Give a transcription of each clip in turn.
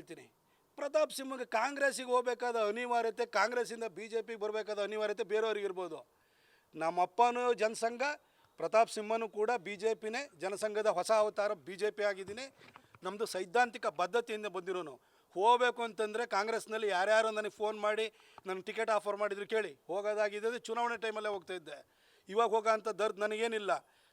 ಹೇಳ್ತೀನಿ. ಪ್ರತಾಪ್ ಸಿಂಹಗೆ ಕಾಂಗ್ರೆಸ್ಸಿಗೆ ಹೋಗಬೇಕಾದ ಅನಿವಾರ್ಯತೆ, ಕಾಂಗ್ರೆಸ್ಸಿಂದ ಬಿ ಜೆ ಪಿಗೆ ಬರಬೇಕಾದ ಅನಿವಾರ್ಯತೆ ಬೇರೆಯವ್ರಿಗಿರ್ಬೋದು ನಮ್ಮಪ್ಪನೂ ಜನಸಂಘ, ಪ್ರತಾಪ್ ಸಿಂಹನೂ ಕೂಡ ಬಿ ಜೆ ಪಿನೇ ಜನಸಂಘದ ಹೊಸ ಅವತಾರ ಬಿ ಜೆ ಪಿ ಆಗಿದ್ದೀನಿ. ನಮ್ಮದು ಸೈದ್ಧಾಂತಿಕ ಬದ್ಧತೆಯಿಂದ ಬಂದಿರೋನು. ಹೋಗಬೇಕು ಅಂತಂದರೆ ಕಾಂಗ್ರೆಸ್ನಲ್ಲಿ ಯಾರ್ಯಾರು ನನಗೆ ಫೋನ್ ಮಾಡಿ ನನಗೆ ಟಿಕೆಟ್ ಆಫರ್ ಮಾಡಿದ್ರು ಕೇಳಿ. ಹೋಗೋದಾಗಿದ್ದರೆ ಚುನಾವಣೆ ಟೈಮಲ್ಲೇ ಹೋಗ್ತಾ ಇದ್ದೆ. ಇವಾಗ ಹೋಗೋ ಅಂಥ ದರ್ದ್ ನನಗೇನಿಲ್ಲ.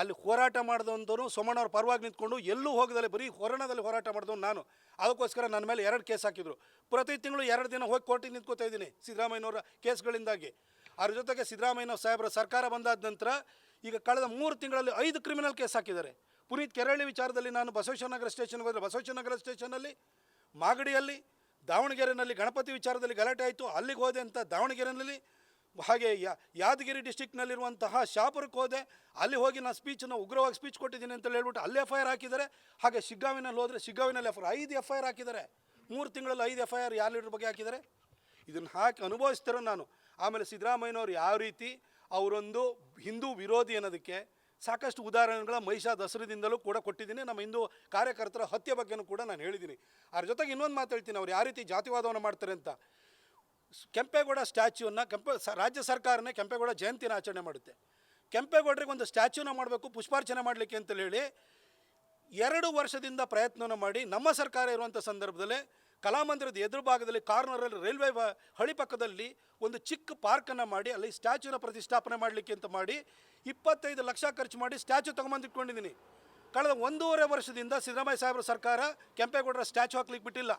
ಅಲ್ಲಿ ಹೋರಾಟ ಮಾಡಿದಂಥವ್ರು ಸೋಮಣ್ಣವ್ರ ಪರವಾಗಿ ನಿಂತ್ಕೊಂಡು ಎಲ್ಲೂ ಹೋಗದಲ್ಲಿ, ಬರೀ ಹೊರಣದಲ್ಲಿ ಹೋರಾಟ ಮಾಡಿದವನು ನಾನು. ಅದಕ್ಕೋಸ್ಕರ ನನ್ನ ಮೇಲೆ ಎರಡು ಕೇಸ್ ಹಾಕಿದ್ರು. ಪ್ರತಿ ತಿಂಗಳು ಎರಡು ದಿನ ಹೋಗಿ ಕೋರ್ಟಿಗೆ ನಿಂತ್ಕೋತಾ ಇದ್ದೀನಿ ಸಿದ್ದರಾಮಯ್ಯನವರ ಕೇಸ್ಗಳಿಂದಾಗಿ. ಅದ್ರ ಜೊತೆಗೆ ಸಿದ್ದರಾಮಯ್ಯನವ್ರ ಸಾಹೇಬರ ಸರ್ಕಾರ ಬಂದಾದ ನಂತರ ಈಗ ಕಳೆದ ಮೂರು ತಿಂಗಳಲ್ಲಿ ಐದು ಕ್ರಿಮಿನಲ್ ಕೇಸ್ ಹಾಕಿದ್ದಾರೆ. ಪುನೀತ್ ಕೆರಳಿ ವಿಚಾರದಲ್ಲಿ ನಾನು ಬಸವೇಶ್ವರನಗರ ಸ್ಟೇಷನ್ಗೆ ಹೋದರೆ ಬಸವೇಶ್ವರನಗರ ಸ್ಟೇಷನಲ್ಲಿ ಮಾಗಡಿಯಲ್ಲಿ ದಾವಣಗೆರೆಯಲ್ಲಿ ಗಣಪತಿ ವಿಚಾರದಲ್ಲಿ ಗಲಾಟೆ ಆಯಿತು. ಅಲ್ಲಿಗೆ ಹೋದೆ ಅಂತ ದಾವಣಗೆರೆಯಲ್ಲಿ ಹಾಗೆ ಯಾದಗಿರಿ ಡಿಸ್ಟಿಕ್ನಲ್ಲಿರುವಂತಹ ಶಾಪುರಕ್ಕೆ ಹೋದೆ. ಅಲ್ಲಿ ಹೋಗಿ ನಾನು ಸ್ಪೀಚನ್ನು ಉಗ್ರವಾಗಿ ಸ್ಪೀಚ್ ಕೊಟ್ಟಿದ್ದೀನಿ ಅಂತ ಹೇಳ್ಬಿಟ್ಟು ಅಲ್ಲಿ ಎಫ್ ಐ ಆರ್ ಹಾಕಿದ್ದಾರೆ. ಹಾಗೆ ಶಿಗ್ಗಾವಿನಲ್ಲಿ ಹೋದರೆ ಶಿಗ್ಗಾವಿನಲ್ಲಿ ಎಫ್ ಐ ಐದು ಎಫ್ ಐ ಆರ್ ಹಾಕಿದ್ದಾರೆ. ಮೂರು ತಿಂಗಳಲ್ಲಿ ಐದು ಎಫ್ ಐ ಆರ್ ಯಾರು ಲೀಡ್ರ್ ಬಗ್ಗೆ ಹಾಕಿದ್ದಾರೆ? ಇದನ್ನು ಹಾಕಿ ಅನುಭವಿಸ್ತಾರೋ ನಾನು. ಆಮೇಲೆ ಸಿದ್ದರಾಮಯ್ಯನವ್ರು ಯಾವ ರೀತಿ ಅವರೊಂದು ಹಿಂದೂ ವಿರೋಧಿ ಅನ್ನೋದಕ್ಕೆ ಸಾಕಷ್ಟು ಉದಾಹರಣೆಗಳ ಮಹಿಷಾ ದಸರದಿಂದಲೂ ಕೂಡ ಕೊಟ್ಟಿದ್ದೀನಿ. ನಮ್ಮ ಹಿಂದೂ ಕಾರ್ಯಕರ್ತರ ಹತ್ಯೆ ಬಗ್ಗೆನೂ ಕೂಡ ನಾನು ಹೇಳಿದ್ದೀನಿ. ಅದ್ರ ಜೊತೆಗೆ ಇನ್ನೊಂದು ಮಾತು ಹೇಳ್ತೀನಿ. ಅವ್ರು ಯಾವ ರೀತಿ ಜಾತಿವಾದವನ್ನು ಮಾಡ್ತಾರೆ ಅಂತ. ಕೆಂಪೇಗೌಡ ಸ್ಟ್ಯಾಚ್ಯೂನ ಕೆಂಪೆ ರಾಜ್ಯ ಸರ್ಕಾರನೇ ಕೆಂಪೇಗೌಡ ಜಯಂತಿನ ಆಚರಣೆ ಮಾಡುತ್ತೆ. ಕೆಂಪೇಗೌಡರಿಗೆ ಒಂದು ಸ್ಟ್ಯಾಚ್ಯೂನ ಮಾಡಬೇಕು, ಪುಷ್ಪಾರ್ಚನೆ ಮಾಡಲಿಕ್ಕೆ ಅಂತೇಳಿ ಹೇಳಿ ಎರಡು ವರ್ಷದಿಂದ ಪ್ರಯತ್ನವನ್ನು ಮಾಡಿ ನಮ್ಮ ಸರ್ಕಾರ ಇರುವಂಥ ಸಂದರ್ಭದಲ್ಲಿ ಕಲಾಮಂದಿರದ ಎದುರು ಭಾಗದಲ್ಲಿ ಕಾರ್ನರಲ್ಲಿ ರೈಲ್ವೆ ಹಳಿ ಪಕ್ಕದಲ್ಲಿ ಒಂದು ಚಿಕ್ಕ ಪಾರ್ಕನ್ನು ಮಾಡಿ, ಅಲ್ಲಿ ಸ್ಟ್ಯಾಚ್ಯೂನ ಪ್ರತಿಷ್ಠಾಪನೆ ಮಾಡಲಿಕ್ಕೆ ಅಂತ ಮಾಡಿ ಇಪ್ಪತ್ತೈದು ಲಕ್ಷ ಖರ್ಚು ಮಾಡಿ ಸ್ಟ್ಯಾಚ್ಯೂ ತೊಗೊಂಬಂದಿಟ್ಕೊಂಡಿದ್ದೀನಿ ಕಳೆದ ಒಂದೂವರೆ ವರ್ಷದಿಂದ ಸಿದ್ದರಾಮಯ್ಯ ಸಾಹೇಬ್ರ ಸರ್ಕಾರ ಕೆಂಪೇಗೌಡರ ಸ್ಟ್ಯಾಚ್ಯೂ ಹಾಕ್ಲಿಕ್ಕೆ ಬಿಟ್ಟಿಲ್ಲ.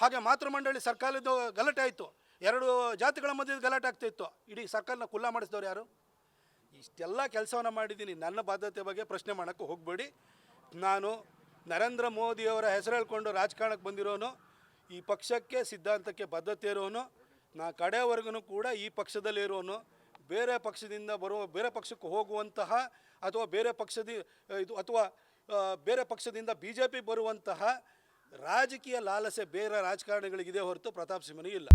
ಹಾಗೆ ಮಾತೃಮಂಡಳಿ ಸರ್ಕಾರದ ಗಲಾಟೆ ಆಯಿತು. ಎರಡು ಜಾತಿಗಳ ಮಧ್ಯೆ ಗಲಾಟೆ ಆಗ್ತಾಯಿತ್ತು ಇಡೀ ಸರ್ಕಾರನ ಕುಲ್ಲ ಮಾಡಿಸಿದವ್ರು ಯಾರು? ಇಷ್ಟೆಲ್ಲ ಕೆಲಸವನ್ನು ಮಾಡಿದ್ದೀನಿ. ನನ್ನ ಬಾಧ್ಯತೆ ಬಗ್ಗೆ ಪ್ರಶ್ನೆ ಮಾಡೋಕ್ಕೆ ಹೋಗಬೇಡಿ. ನಾನು ನರೇಂದ್ರ ಮೋದಿಯವರ ಹೆಸರು ಹೇಳ್ಕೊಂಡು ರಾಜಕಾರಣಕ್ಕೆ ಬಂದಿರೋನು. ಈ ಪಕ್ಷಕ್ಕೆ ಸಿದ್ಧಾಂತಕ್ಕೆ ಬದ್ಧತೆ ಇರೋನು. ನಾ ಕಡೆವರೆಗೂ ಕೂಡ ಈ ಪಕ್ಷದಲ್ಲಿ ಇರೋನು. ಬೇರೆ ಪಕ್ಷದಿಂದ ಬರುವ ಬೇರೆ ಪಕ್ಷಕ್ಕೆ ಹೋಗುವಂತಹ ಅಥವಾ ಬೇರೆ ಪಕ್ಷದ, ಇದು ಅಥವಾ ಬೇರೆ ಪಕ್ಷದಿಂದ ಬಿ ಜೆ ಪಿ ಬರುವಂತಹ ರಾಜಕೀಯ ಲಾಲಸೆ ಬೇರೆ ರಾಜಕಾರಣಿಗಳಿಗಿದೆ ಹೊರತು ಪ್ರತಾಪ್ ಸಿಂಹನಿಗೆ ಇಲ್ಲ.